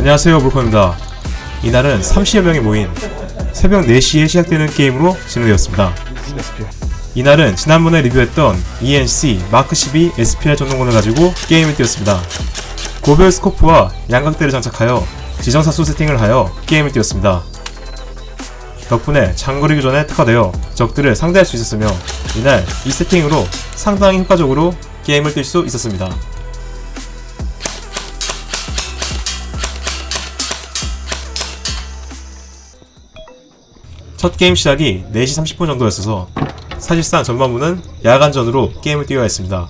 안녕하세요 볼컴입니다. 이날은 30여 명이 모인 새벽 4시에 시작되는 게임으로 진행되었습니다. 이날은 지난번에 리뷰했던 ENC 마크 12 SPR 전동권을 가지고 게임을 뛰었습니다. 고별 스코프와 양각대를 장착하여 지정사수 세팅을 하여 게임을 뛰었습니다. 덕분에 장거리 교전에 특화되어 적들을 상대할 수 있었으며 이날 이 세팅으로 상당히 효과적으로 게임을 뛸 수 있었습니다. 첫 게임 시작이 4시 30분 정도였어서 사실상 전반부는 야간전으로 게임을 뛰어야 했습니다.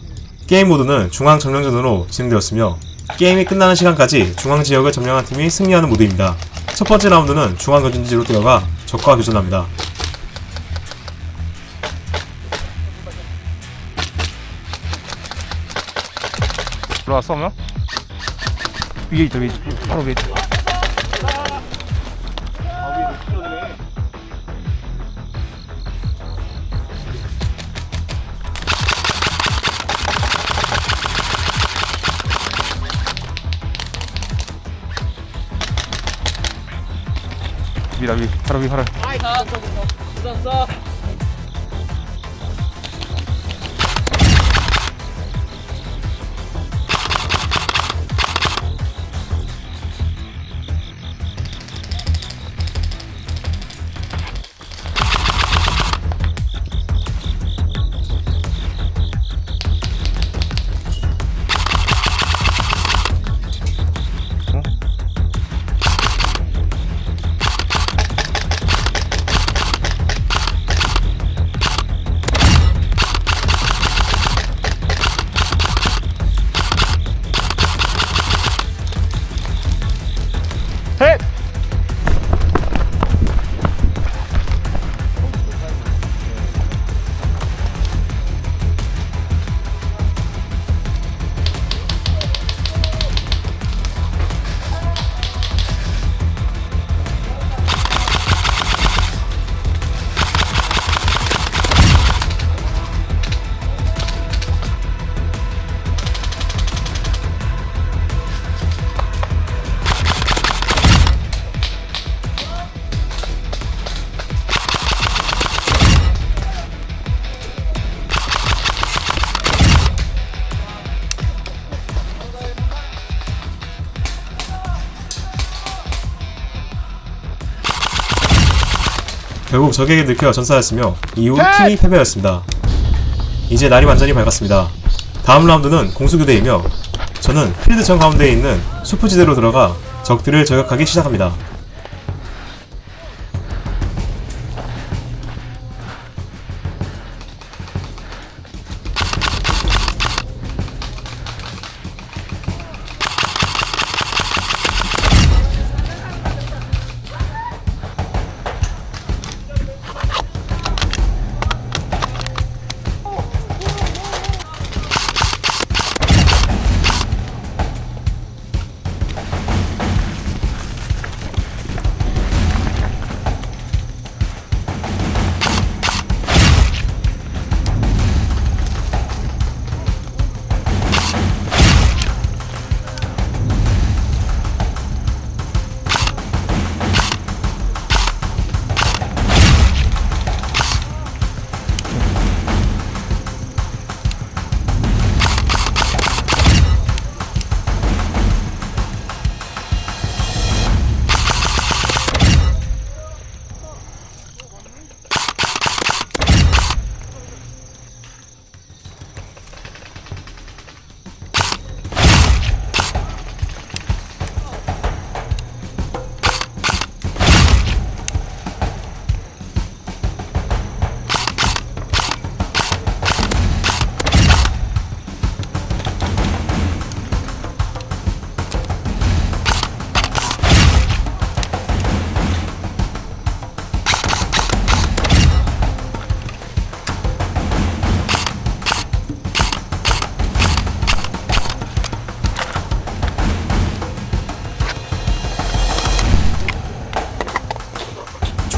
게임 모드는 중앙 점령전으로 진행되었으며 게임이 끝나는 시간까지 중앙 지역을 점령한 팀이 승리하는 모드입니다. 첫 번째 라운드는 중앙 거진지로 뛰어가 적과 교전합니다. 들어왔어 면 위에 있다 위에 있다. 바로 위에 있다. 위 바로 위 바로 헷! 결국 적에게 들켜 전사했으며 이후 팀이 패배였습니다. 이제 날이 완전히 밝았습니다. 다음 라운드는 공수교대이며 저는 필드 정 가운데에 있는 수프지대로 들어가 적들을 저격하기 시작합니다.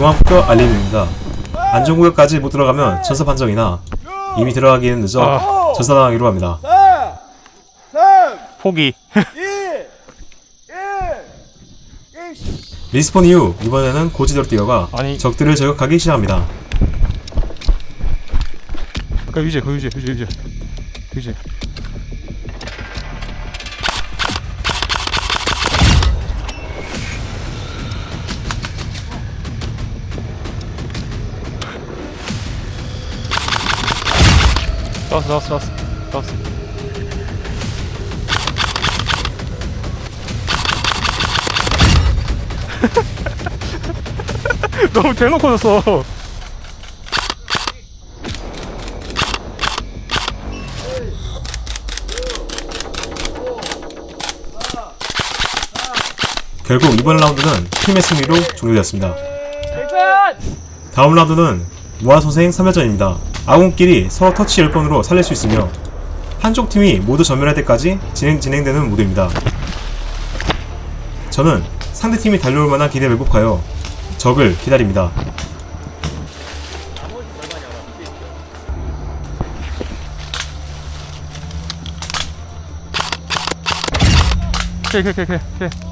중앙포격 알림입니다. 안전구역까지 못 들어가면 전사 판정이나 이미 들어가기엔 늦어 전사당하기로 합니다. 4, 3, 포기 2, 1. 리스폰 이후 이번에는 고지대로 뛰어가 아니. 적들을 저격하기 시작합니다. 그 유지 그 유지 유지 유지 유지 나왔어 나왔어 나왔어 나왔어 너무 대놓고 졌어 결국 이번 라운드는 팀의 승리로 종료되었습니다. 다음 라운드는 무한소생 3회전입니다. 아군끼리 서로 터치 10번으로 살릴 수 있으며 한쪽 팀이 모두 전멸할 때까지 진행, 진행되는 모드입니다. 저는 상대팀이 달려올 만한 기대를 왜곡하여 적을 기다립니다. 오케이 오케이 오케이 오케이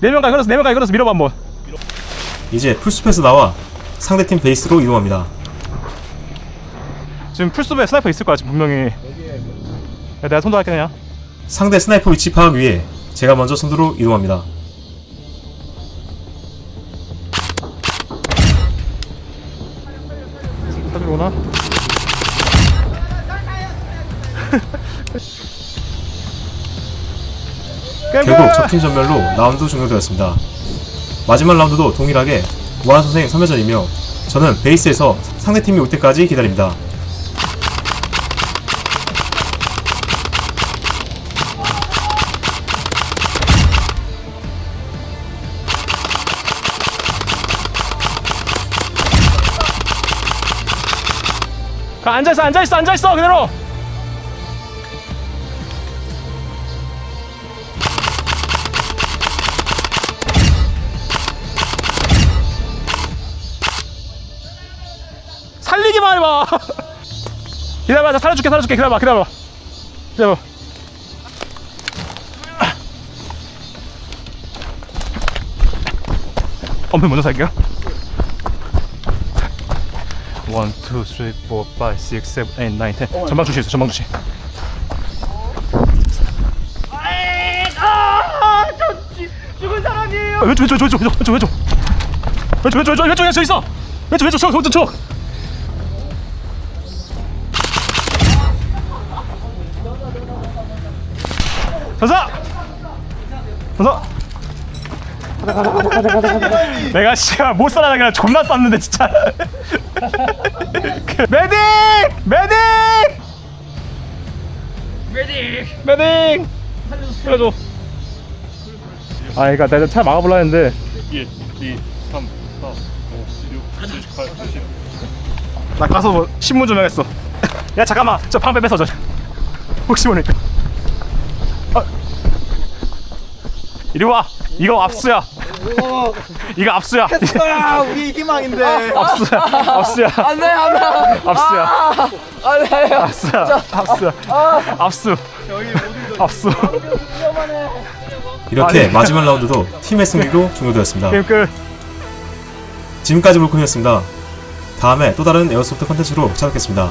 네명 가걸어서 네명 가걸어서 밀어봐 한번 이제 풀숲에서 나와 상대팀 베이스로 이동합니다. 지금 풀숲에 스나이퍼 있을 거야 지금 분명히 야, 내가 손도 할게 그냥 상대 스나이퍼 위치 파악 위해 제가 먼저 선두로 이동합니다. 결국 적팀 전멸로 라운드 종료되었습니다. 마지막 라운드도 동일하게 무한 선생 3회전이며 저는 베이스에서 상대팀이 올 때까지 기다립니다. 가 앉아있어 앉아있어 앉아있어 그대로 기만 해봐 기다려봐 나 살려줄게 살려줄게 기다려봐 기다려봐 기다려봐 엄청 먼저 살게요 1, 2, 3, 4, 5, 6, 7, 8, 9, 10 전방 주시 있어 전방 주시 죽은 사람이에요. 아, 왼쪽 왼쪽 왼쪽 왼쪽 왼쪽 왼쪽 왼쪽 왼쪽 왼쪽 왼쪽 왼쪽 있어 왼쪽 왼쪽 저 왼쪽 저 전사 전사 내가 씨발 못 살아나 그냥 존나 쌌는데 진짜. 메딕! 메딕! 메딕! 메딕! 살려줘. 아 그니까 내가 차 막아볼라 했는데. 1, 2, 3, 4, 5, 6, 7, 8, 9, 10. 나 가서 뭐 신문 좀 해야겠어. 야 잠깐만. 저 방패 뺏어 저 혹시 모르니까 이리 와 이거 압수야 이거 압수야 아, 우리 희망인데. 압수야 압수야 안돼 안돼. 압수야 안돼. 압수야 압수야 압수 압수 이렇게 아니. 마지막 라운드도 팀의 승리로 종료되었습니다. 게임 끝 지금까지 물콘이었습니다. 다음에 또 다른 에어소프트 컨텐츠로 찾아뵙겠습니다.